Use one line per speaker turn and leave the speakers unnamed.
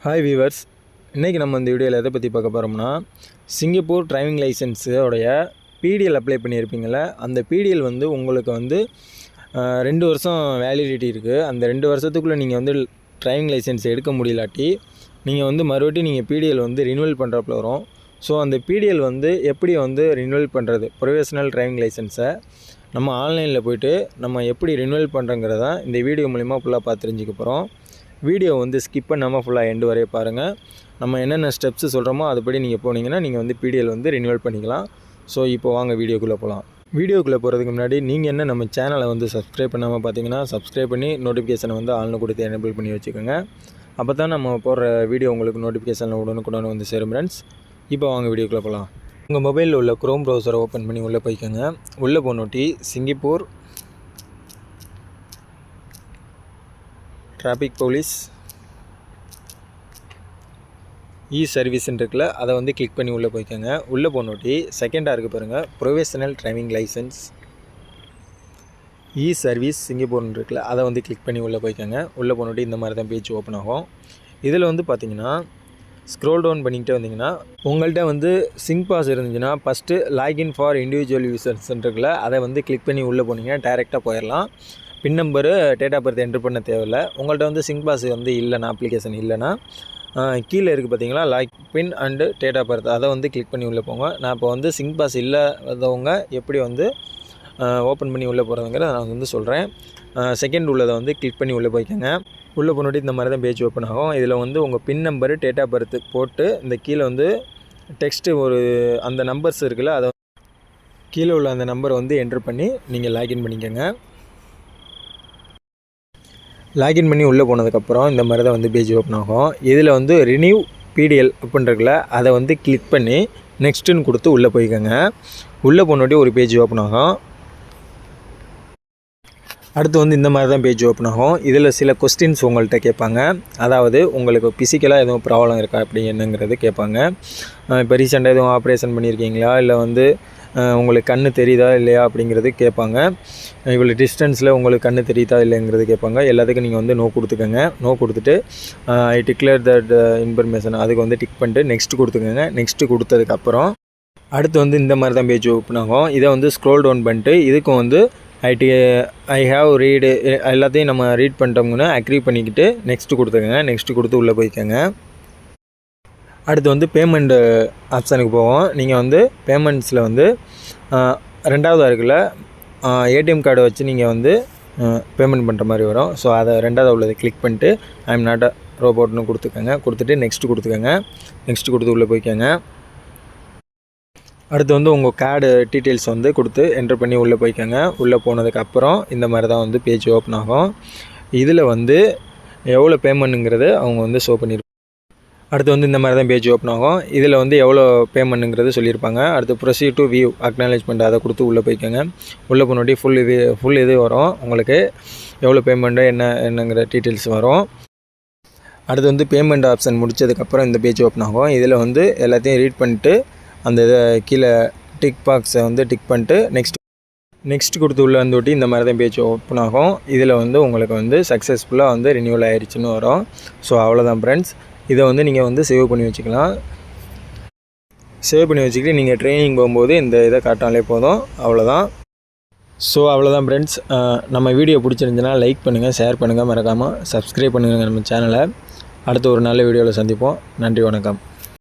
Hi viewers இன்றைக்கி நம்ம இந்த வீடியோவில் எதை பற்றி பார்க்க போகிறோம்னா சிங்கப்பூர் டிரைவிங் லைசன்ஸோடைய பிடிஎல் அப்ளை பண்ணியிருப்பீங்கள அந்த பிடிஎல் வந்து உங்களுக்கு வந்து ரெண்டு வருஷம் வேலிடிட்டி இருக்குது அந்த ரெண்டு வருஷத்துக்குள்ளே நீங்கள் வந்து டிரைவிங் லைசன்ஸ் எடுக்க முடியலாட்டி நீங்கள் வந்து மறுபடியும் நீங்கள் பிடிஎல் வந்து ரினுவல் பண்ணுறப்பல வரும். ஸோ அந்த பிடிஎல் வந்து எப்படி வந்து ரினுவல் பண்ணுறது ப்ரொஃபஷனல் டிரைவிங் லைசன்ஸை நம்ம ஆன்லைனில் போய்ட்டு நம்ம எப்படி ரினுவல் பண்ணுறங்கிறத இந்த வீடியோ மூலிமா ஃபுல்லாக பார்த்து தெரிஞ்சுக்க போகிறோம் வீடியோ வந்து ஸ்கிப் பண்ணாமல் ஃபுல்லாக எண்டு வரைய பாருங்கள் நம்ம என்னென்ன ஸ்டெப்ஸு சொல்கிறோமோ அதுபடி நீங்கள் போனீங்கன்னா நீங்கள் வந்து பிடிஎல் வந்து ரினிவல் பண்ணிக்கலாம். ஸோ இப்போ வாங்க வீடியோக்குள்ளே போகலாம் வீடியோக்குள்ளே போகிறதுக்கு முன்னாடி நீங்கள் என்ன நம்ம சேனலை வந்து சப்ஸ்கிரைப் பண்ணாமல் பார்த்தீங்கன்னா சப்ஸ்கிரைப் பண்ணி நோட்டிஃபிகேஷனை வந்து ஆள்னு கொடுத்து எனேபிள் பண்ணி வச்சுக்கோங்க. அப்போ தான் நம்ம போடுற வீடியோ உங்களுக்கு நோட்டிஃபிகேஷனில் உடனுக்குடன் வந்து சேரும் ஃப்ரெண்ட்ஸ் இப்போ வாங்க வீடியோக்குள்ளே போகலாம் உங்கள் மொபைலில் உள்ள க்ரோம் ப்ரௌசரை ஓப்பன் பண்ணி உள்ளே போய்க்கோங்க. உள்ளே போனோட்டி சிங்கப்பூர் டிராஃபிக் போலீஸ் இ சர்வீஸ்ன்னு இருக்குல்ல அதை வந்து கிளிக் பண்ணி உள்ளே போய்க்கோங்க. உள்ளே போனோட்டி செகண்டாக இருக்குது பாருங்கள் professional driving licence e service சிங்கப்பூர்னு இருக்குல்ல அதை வந்து கிளிக் பண்ணி உள்ளே போய்க்கோங்க. உள்ளே போனோட்டி இந்த மாதிரி தான் பேஜ் ஓப்பன் ஆகும். இதில் வந்து பார்த்தீங்கன்னா ஸ்க்ரோல் டவுன் பண்ணிக்கிட்டே வந்தீங்கன்னா உங்கள்கிட்ட வந்து சிங் பாஸ் இருந்துச்சுன்னா first login for individual users அதை வந்து கிளிக் பண்ணி உள்ளே போனீங்கன்னா டேரெக்டாக போயிடலாம் PIN number date of birth entry பண்ண தேவையில்ல. உங்கள்கிட்ட வந்து சிங் பாஸ் வந்து இல்லைனா அப்ளிகேஷன் இல்லைன்னா கீழே இருக்குது பார்த்தீங்களா log pin and date of birth அதை வந்து கிளிக் பண்ணி உள்ளே போங்க. நான் இப்போ வந்து சிங் பாஸ் இல்லாதவங்க எப்படி வந்து ஓப்பன் பண்ணி உள்ளே போகிறதுங்கிறத நான் வந்து சொல்கிறேன் செகண்ட் உள்ளதை வந்து கிளிக் பண்ணி உள்ளே போய்க்கோங்க. உள்ளே போனோட்டி இந்த மாதிரி தான் பேஜ் ஓப்பன் ஆகும். இதில் வந்து உங்கள் PIN number date of birth போட்டு இந்த கீழே வந்து டெக்ஸ்ட்டு ஒரு அந்த நம்பர்ஸ் இருக்குல்ல அதை கீழே உள்ள அந்த நம்பரை வந்து என்ட்ரு பண்ணி நீங்கள் லாகின் பண்ணிக்கோங்க. லாகின் பண்ணி உள்ளே போனதுக்கப்புறம் இந்த மாதிரி தான் வந்து பேஜ் ஓப்பன் ஆகும். இதில் வந்து ரினியூ பிடிஎல் அப்படின்றக்குல அதை வந்து கிளிக் பண்ணி நெக்ஸ்ட்டுன்னு கொடுத்து உள்ளே போய்க்கோங்க. உள்ளே போனோட்டி ஒரு பேஜ் ஓப்பன் ஆகும். அடுத்து வந்து இந்த மாதிரி தான் பேஜ் ஓப்பன் ஆகும். இதில் சில கொஸ்டின்ஸ் உங்கள்கிட்ட கேட்பாங்க. அதாவது உங்களுக்கு ஃபிசிக்கலாக எதுவும் ப்ராப்ளம் இருக்கா? அப்படி என்னங்கிறது கேட்பாங்க. இப்போ ரீசெண்டாக எதுவும் ஆப்ரேஷன் பண்ணியிருக்கீங்களா? இல்லை வந்து உங்களுக்கு கண்ணு தெரியுதா இல்லையா அப்படிங்கிறது கேட்பாங்க. இவ்வளோ டிஸ்டன்ஸில் உங்களுக்கு கண்ணு தெரியுதா இல்லைங்கிறது கேட்பாங்க. எல்லாத்துக்கும் நீங்கள் வந்து நோ கொடுத்துக்கோங்க. நோ கொடுத்துட்டு ஐ டிக்ளேர் தட் இன்ஃபர்மேஷன் அதுக்கு வந்து டிக் பண்ணிட்டு நெக்ஸ்ட் கொடுத்துக்கோங்க. நெக்ஸ்ட்டு கொடுத்ததுக்கப்புறம் அடுத்து வந்து இந்த மாதிரி தான் பேஜ் ஓப்பன் ஆகும். இதை வந்து ஸ்க்ரோல் டவுன் பண்ணிட்டு இதுக்கும் வந்து ஐடி ஐ ஹாவ் ரீடு எல்லாத்தையும் நம்ம ரீட் பண்ணிட்டோம்னா அக்ரி பண்ணிக்கிட்டு நெக்ஸ்ட்டு கொடுத்துக்கோங்க. நெக்ஸ்ட்டு கொடுத்து உள்ளே போய்க்கோங்க. அடுத்து வந்து பேமெண்ட்டு ஆப்ஷனுக்கு போவோம். நீங்கள் வந்து பேமெண்ட்ஸில் வந்து ரெண்டாவதாக இருக்குல்ல ஏடிஎம் கார்டை வச்சு நீங்கள் வந்து பேமெண்ட் பண்ணுற மாதிரி வரும். ஸோ அதை ரெண்டாவது உள்ளதை கிளிக் பண்ணிட்டு ஐம் எம் நாட் ரோபோட்னு கொடுத்துக்கோங்க. கொடுத்துட்டு நெக்ஸ்ட்டு கொடுத்துக்கோங்க. நெக்ஸ்ட்டு கொடுத்து உள்ளே போய்க்கோங்க. அடுத்து வந்து உங்கள் கார்டு டீட்டெயில்ஸ் வந்து கொடுத்து என்ட்ரு பண்ணி உள்ளே போய்க்கோங்க. உள்ளே போனதுக்கப்புறம் இந்த மாதிரி தான் வந்து பேஜ் ஓப்பன் ஆகும். இதில் வந்து எவ்வளோ பேமெண்ட்டுங்கிறது அவங்க வந்து ஷோ பண்ணியிருப்பாங்க அடுத்து வந்து இந்த மாதிரி தான் பேஜ் ஓப்பன் ஆகும். இதில் வந்து எவ்வளோ பேமெண்ட்டுங்கிறது சொல்லியிருப்பாங்க. அடுத்து ப்ரொசீட் டு வியூ அக்னாலேஜ்மெண்ட் அதை கொடுத்து உள்ளே போய்க்கோங்க. உள்ளே போனோட்டி ஃபுல் இது ஃபுல் இது வரும். உங்களுக்கு எவ்வளோ பேமெண்ட்டு என்ன என்னங்கிற டீட்டெயில்ஸ் வரும். அடுத்து வந்து பேமெண்ட் ஆப்ஷன் முடிச்சதுக்கப்புறம் இந்த பேஜ் ஓப்பன் ஆகும். இதில் வந்து எல்லாத்தையும் ரீட் பண்ணிட்டு அந்த இதை கீழே டிக் பாக்ஸை வந்து டிக் பண்ணிட்டு நெக்ஸ்ட் நெக்ஸ்ட் கொடுத்து உள்ள வந்து ஒட்டி இந்த மாதிரி தான் பேஜ் ஓப்பன் ஆகும். இதில் வந்து உங்களுக்கு வந்து சக்ஸஸ்ஃபுல்லாக வந்து ரினியூவல் ஆயிடுச்சுன்னு வரும். ஸோ அவ்வளோதான் ஃப்ரெண்ட்ஸ் இதை வந்து நீங்கள் வந்து சேவ் பண்ணி வச்சுக்கலாம். சேவ் பண்ணி வச்சுக்கிட்டு நீங்கள் ட்ரைனிங் போகும்போது இந்த இதை காட்டினாலே போதும். அவ்வளோதான். ஸோ அவ்வளோதான் ஃப்ரெண்ட்ஸ் நம்ம வீடியோ பிடிச்சிருந்துச்சுன்னா லைக் பண்ணுங்கள் ஷேர் பண்ணுங்கள் மறக்காமல் சப்ஸ்கிரைப் பண்ணுங்கள் நம்ம சேனலை அடுத்த ஒரு நல்ல வீடியோவில் சந்திப்போம். நன்றி வணக்கம்.